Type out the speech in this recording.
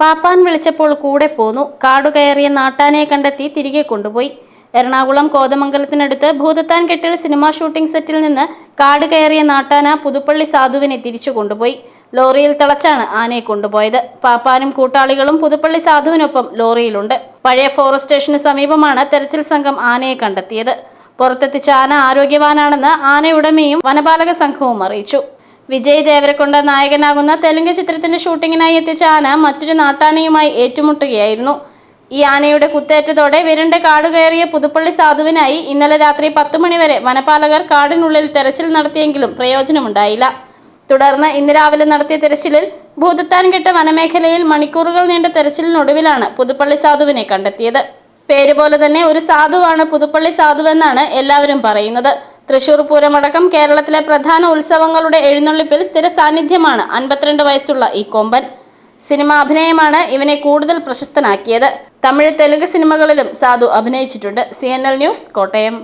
പാപ്പാൻ വിളിച്ചപ്പോൾ കൂടെ പോന്നു. കാടുകയറിയ നാട്ടാനെ കണ്ടെത്തി തിരികെ കൊണ്ടുപോയി. എറണാകുളം കോതമംഗലത്തിനടുത്ത് ഭൂതത്താൻ കെട്ടിൽ സിനിമാ ഷൂട്ടിംഗ് സെറ്റിൽ നിന്ന് കാട് കയറിയ നാട്ടാന പുതുപ്പള്ളി സാധുവിനെ തിരിച്ചു കൊണ്ടുപോയി. ലോറിയിൽ തളച്ചാണ് ആനയെ കൊണ്ടുപോയത്. പാപ്പാനും കൂട്ടാളികളും പുതുപ്പള്ളി സാധുവിനൊപ്പം ലോറിയിലുണ്ട്. പഴയ ഫോറസ്റ്റ് സ്റ്റേഷന് സമീപമാണ് തെരച്ചിൽ സംഘം ആനയെ കണ്ടെത്തിയത്. പുറത്തെത്തിച്ച ആന ആരോഗ്യവാനാണെന്ന് ആനയുടമയും വനപാലക സംഘവും അറിയിച്ചു. വിജയ് ദേവരക്കൊണ്ട നായകനാകുന്ന തെലുങ്ക് ചിത്രത്തിന്റെ ഷൂട്ടിങ്ങിനായി എത്തിച്ച ആന മറ്റൊരു നാട്ടാനയുമായി ഏറ്റുമുട്ടുകയായിരുന്നു. ഈ ആനയുടെ കുത്തേറ്റതോടെ വിരണ്ട കാടുകയറിയ പുതുപ്പള്ളി സാധുവിനായി ഇന്നലെ രാത്രി പത്തു മണിവരെ വനപാലകർ കാടിനുള്ളിൽ തെരച്ചിൽ നടത്തിയെങ്കിലും പ്രയോജനമുണ്ടായില്ല. തുടർന്ന് ഇന്ന് രാവിലെ നടത്തിയ തെരച്ചിലിൽ ഭൂതത്താൻകെട്ട് വനമേഖലയിൽ മണിക്കൂറുകൾ നീണ്ട തെരച്ചിലിനൊടുവിലാണ് പുതുപ്പള്ളി സാധുവിനെ കണ്ടെത്തിയത്. പേര് പോലെ തന്നെ ഒരു സാധുവാണ് പുതുപ്പള്ളി സാധുവെന്നാണ് എല്ലാവരും പറയുന്നത്. തൃശൂർ പൂരമടക്കം കേരളത്തിലെ പ്രധാന ഉത്സവങ്ങളുടെ എഴുന്നള്ളിപ്പിൽ സ്ഥിര സാന്നിധ്യമാണ് അൻപത്തിരണ്ട് വയസ്സുള്ള ഈ കൊമ്പൻ. സിനിമ അഭിനയമാണ് ഇവനെ കൂടുതൽ പ്രശസ്തനാക്കിയത്. തമിഴ് തെലുങ്ക് സിനിമകളിലും സാധു അഭിനയിച്ചിട്ടുണ്ട്. C news Kottayam.